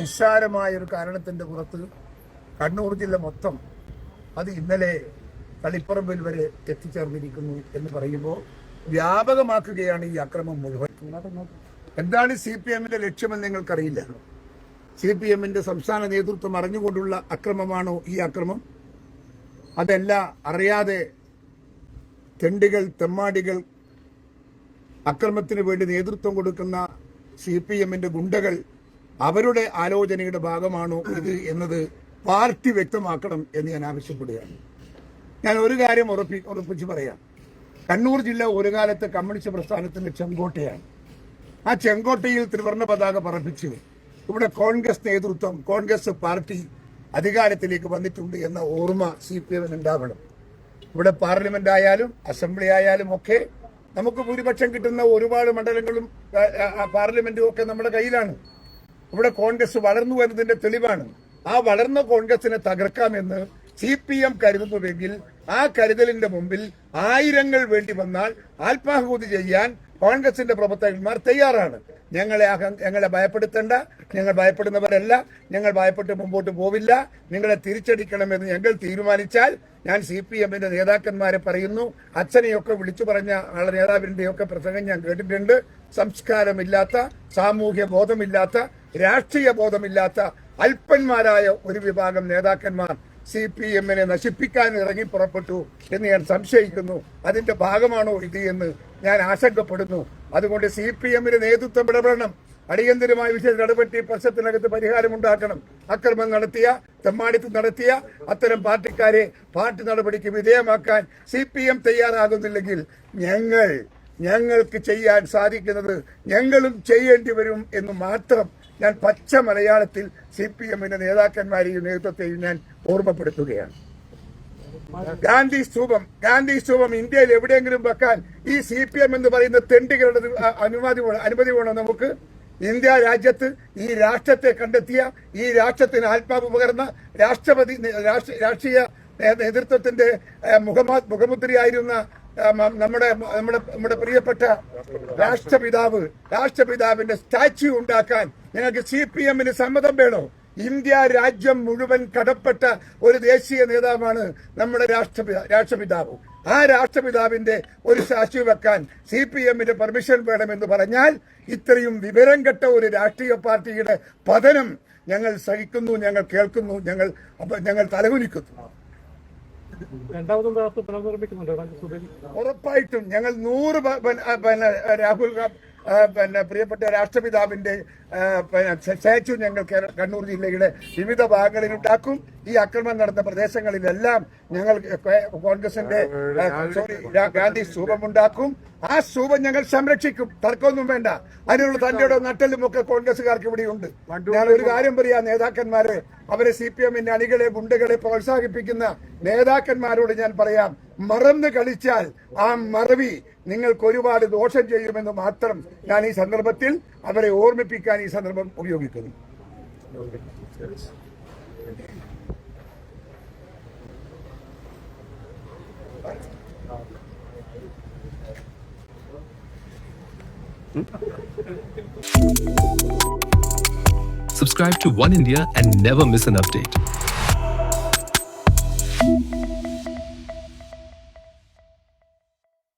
നിസ്സാരമായ ഒരു കാരണത്തിന്റെ പുറത്ത് കണ്ണൂർ ജില്ല മൊത്തം അത് ഇന്നലെ തളിപ്പറമ്പിൽ വരെ എത്തിച്ചേർന്നിരിക്കുന്നു എന്ന് പറയുമ്പോൾ വ്യാപകമാക്കുകയാണ് ഈ അക്രമം മുഴുവൻ. എന്താണ് സി പി എമ്മിന്റെ ലക്ഷ്യമെന്ന് നിങ്ങൾക്കറിയില്ല. സി പി എമ്മിന്റെ സംസ്ഥാന നേതൃത്വം അറിഞ്ഞുകൊണ്ടുള്ള അക്രമമാണോ ഈ അക്രമം? അതല്ല അറിയാതെ തെണ്ടികൾ തെമ്മാടികൾ അക്രമത്തിന് വേണ്ടി നേതൃത്വം കൊടുക്കുന്ന സി പി എമ്മിന്റെ ഗുണ്ടകൾ അവരുടെ ആലോചനയുടെ ഭാഗമാണോ ഇത് എന്നത് പാർട്ടി വ്യക്തമാക്കണം എന്ന് ഞാൻ ആവശ്യപ്പെടുകയാണ്. ഞാൻ ഒരു കാര്യം ഉറപ്പി ഉറപ്പിച്ച് പറയാം. കണ്ണൂർ ജില്ല ഒരു കാലത്ത് കമ്മ്യൂണിസ്റ്റ് പ്രസ്ഥാനത്തിന്റെ ചെങ്കോട്ടയാണ്. ആ ചെങ്കോട്ടയിൽ ത്രിവർണ പതാക പറപ്പിച്ച് ഇവിടെ കോൺഗ്രസ് നേതൃത്വം കോൺഗ്രസ് പാർട്ടി അധികാരത്തിലേക്ക് വന്നിട്ടുണ്ട് എന്ന ഓർമ്മ സി പി എമ്മിന് ഉണ്ടാവണം. ഇവിടെ പാർലമെന്റ് ആയാലും അസംബ്ലി ആയാലും ഒക്കെ നമുക്ക് ഭൂരിപക്ഷം കിട്ടുന്ന ഒരുപാട് മണ്ഡലങ്ങളും പാർലമെന്റും ഒക്കെ നമ്മുടെ കയ്യിലാണ്. ഇവിടെ കോൺഗ്രസ് വളർന്നു വരുന്നതിന്റെ തെളിവാണ്. ആ വളർന്ന കോൺഗ്രസിനെ തകർക്കാമെന്ന് സി പി എം കരുതുന്നുവെങ്കിൽ ആ കരുതലിന്റെ മുമ്പിൽ ആയിരങ്ങൾ വേണ്ടി വന്നാൽ ആത്മാഹൂതി ചെയ്യാൻ കോൺഗ്രസിന്റെ പ്രവർത്തകന്മാർ തയ്യാറാണ്. ഞങ്ങളെ ഞങ്ങളെ ഭയപ്പെടുത്തേണ്ട. ഞങ്ങൾ ഭയപ്പെടുന്നവരല്ല. ഞങ്ങൾ ഭയപ്പെട്ട് മുമ്പോട്ട് പോവില്ല. നിങ്ങളെ തിരിച്ചടിക്കണമെന്ന് ഞങ്ങൾ തീരുമാനിച്ചാൽ ഞാൻ സി പി എമ്മിന്റെ നേതാക്കന്മാരെ പറയുന്നു. അച്ഛനെയൊക്കെ വിളിച്ചു പറഞ്ഞ ആളെ നേതാവിന്റെയൊക്കെ പ്രസംഗം ഞാൻ കേട്ടിട്ടുണ്ട്. സംസ്കാരമില്ലാത്ത സാമൂഹ്യ ബോധമില്ലാത്ത രാഷ്ട്രീയ ബോധമില്ലാത്ത അല്പന്മാരായ ഒരു വിഭാഗം നേതാക്കന്മാർ സി പി എമ്മിനെ നശിപ്പിക്കാൻ ഇറങ്ങി പുറപ്പെട്ടു എന്ന് ഞാൻ സംശയിക്കുന്നു. അതിന്റെ ഭാഗമാണോ ഇത് എന്ന് ഞാൻ ആശങ്കപ്പെടുന്നു. അതുകൊണ്ട് സി പി എമ്മിന് നേതൃത്വം ഇടപെടണം. അടിയന്തരമായ വിഷയത്തിൽ ഇടപെട്ടി പ്രശ്നത്തിനകത്ത് പരിഹാരമുണ്ടാക്കണം അക്രമം നടത്തിയ തെമ്മാടിത്തം നടത്തിയ അത്തരം പാർട്ടിക്കാരെ പാർട്ടി നടപടിക്ക് വിധേയമാക്കാൻ സി പി എം തയ്യാറാകുന്നില്ലെങ്കിൽ ഞങ്ങൾ ഞങ്ങൾക്ക് ചെയ്യാൻ സാധിക്കുന്നത് ഞങ്ങളും ചെയ്യേണ്ടി വരും എന്ന് മാത്രം ഞാൻ പച്ച മലയാളത്തിൽ സി പി എമ്മിന്റെ നേതാക്കന്മാരെയും നേതൃത്വത്തെയും ഞാൻ ഓർമ്മപ്പെടുത്തുകയാണ്. ഗാന്ധി സ്തൂപം ഗാന്ധി സ്തൂപം ഇന്ത്യയിൽ എവിടെയെങ്കിലും വെക്കാൻ ഈ സി പി എം എന്ന് പറയുന്ന തെണ്ടികളുടെ അനുമതി അനുമതി വേണം നമുക്ക്? ഇന്ത്യ രാജ്യത്ത് ഈ രാഷ്ട്രത്തെ കണ്ടെത്തിയ ഈ രാഷ്ട്രത്തിന് ആത്മാവ് പകർന്ന രാഷ്ട്രപതി രാഷ്ട്ര- രാഷ്ട്രീയ നേതൃത്വത്തിന്റെ മുഖമുദ്രയായിരുന്ന നമ്മുടെ നമ്മുടെ നമ്മുടെ പ്രിയപ്പെട്ട രാഷ്ട്രപിതാവ് രാഷ്ട്രപിതാവിന്റെ സ്റ്റാച്യു ഉണ്ടാക്കാൻ ഞങ്ങൾക്ക് സി പി എമ്മിന് സമ്മതം വേണോ? ഇന്ത്യ രാജ്യം മുഴുവൻ കടപ്പെട്ട ഒരു ദേശീയ നേതാവാണ് നമ്മുടെ രാഷ്ട്രപിതാ രാഷ്ട്രപിതാവ്. ആ രാഷ്ട്രപിതാവിന്റെ ഒരു സ്റ്റാച്യു വെക്കാൻ സി പി എമ്മിന്റെ പെർമിഷൻ വേണമെന്ന് പറഞ്ഞാൽ ഇത്രയും വിവരം കെട്ട ഒരു രാഷ്ട്രീയ പാർട്ടിയുടെ പതനം ഞങ്ങൾ സഹിക്കുന്നു ഞങ്ങൾ കേൾക്കുന്നു ഞങ്ങൾ ഞങ്ങൾ തലകുനിക്കുന്നു. രണ്ടാമതും പുനർനിർമ്മിക്കുന്നുണ്ട് ഉറപ്പായിട്ടും ഞങ്ങൾ നൂറ് രാഹുൽ ആ, പിന്നെ പ്രിയപ്പെട്ട രാഷ്ട്രപിതാവിന്റെ സ്റ്റാച്ചു ഞങ്ങൾ കണ്ണൂർ ജില്ലയുടെ വിവിധ ഭാഗങ്ങളിൽ ഉണ്ടാക്കും ഈ ആക്രമണം നടന്ന പ്രദേശങ്ങളിലെല്ലാം ഞങ്ങൾ കോൺഗ്രസിന്റെ സോറി ഗാന്ധി ഉണ്ടാക്കും ആ സ്തൂപം ഞങ്ങൾ സംരക്ഷിക്കും. തർക്കമൊന്നും വേണ്ട. അതിനുള്ള തന്റെ നട്ടലും ഒക്കെ കോൺഗ്രസുകാർക്ക് ഇവിടെയുണ്ട് ഞാൻ ഒരു കാര്യം പറയാ നേതാക്കന്മാരെ. അവരെ സി പി എമ്മിന്റെ അണികളെ ഗുണ്ടകളെ പ്രോത്സാഹിപ്പിക്കുന്ന നേതാക്കന്മാരോട് ഞാൻ പറയാം മറന്ന് കളിച്ചാൽ ആ മറവി നിങ്ങൾക്ക് ഒരുപാട് ദോഷം ചെയ്യുമെന്ന് മാത്രം ഞാൻ ഈ സന്ദർഭത്തിൽ അവരെ ഓർമ്മിപ്പിക്കാൻ ഈ സന്ദർഭം ഉപയോഗിക്കുന്നു Subscribe to One India and never miss an update.